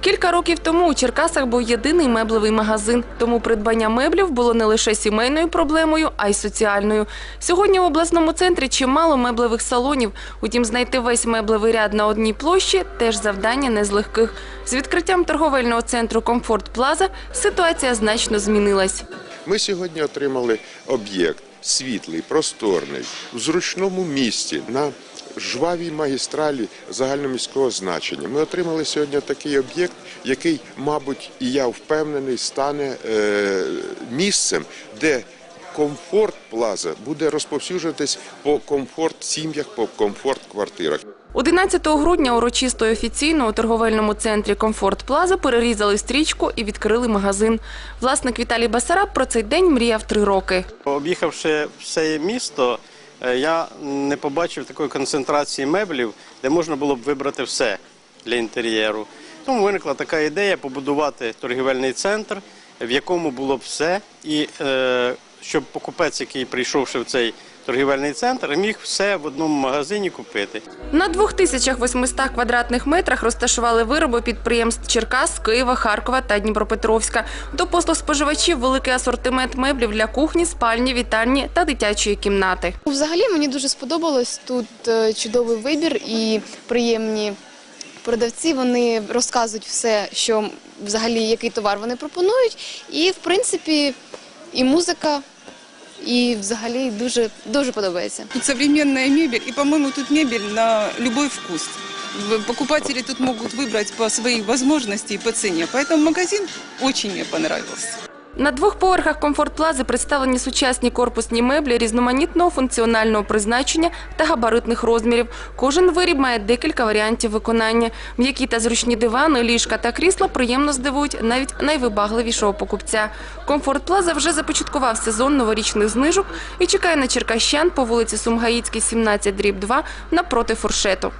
Кілька років тому у Черкасах був єдиний меблевий магазин, тому придбання меблів було не лише сімейною проблемою, а й соціальною. Сьогодні в обласному центрі чимало меблевих салонів. Утім, знайти весь меблевий ряд на одній площі теж завдання не з легких. З відкриттям торговельного центру Комфорт Плаза ситуація значно змінилась. Ми сьогодні отримали об'єкт світлий, просторний, в зручному місті на жвавій магістралі загальноміського значення. Ми отримали сьогодні такий об'єкт, який, мабуть, і я впевнений, стане е, місцем, де комфорт плаза буде розповсюджуватись по комфорт сім'ях, по комфорт квартирах. 11 грудня урочисто і офіційно у торговельному центрі Комфорт Плаза перерізали стрічку і відкрили магазин. Власник Віталій Басараб про цей день мріяв три роки. Об'їхавши все місто, я не побачив такої концентрації меблів, де можна було б вибрати все для інтер'єру. Тому виникла така ідея побудувати торгівельний центр, в якому було б все, і е, щоб покупець, який прийшовши в цей торгівельний центр, міг все в одному магазині купити. На 2800 квадратних метрах розташували вироби підприємств Черкас, Києва, Харкова та Дніпропетровська. До послуг споживачів великий асортимент меблів для кухні, спальні, вітальні та дитячої кімнати. Взагалі мені дуже сподобалось тут е, чудовий вибір і приємні продавці. Вони розказують все, що взагалі який товар вони пропонують. І в принципі і музика, і взагалі дуже дуже подобається. Тут сучасна мебель, і по-моєму тут мебель на любой вкус. Покупателі тут могут выбрать по своей возможности и по цене. Поэтому магазин очень мне понравился. На двох поверхах Комфорт Плази представлені сучасні корпусні меблі різноманітного функціонального призначення та габаритних розмірів. Кожен виріб має декілька варіантів виконання. М'які та зручні дивани, ліжка та крісла приємно здивують навіть найвибагливішого покупця. Комфорт Плаза вже започаткував сезон новорічних знижок і чекає на черкащан по вулиці Сумгаїцькій, 17 дріб 2 напроти фуршету.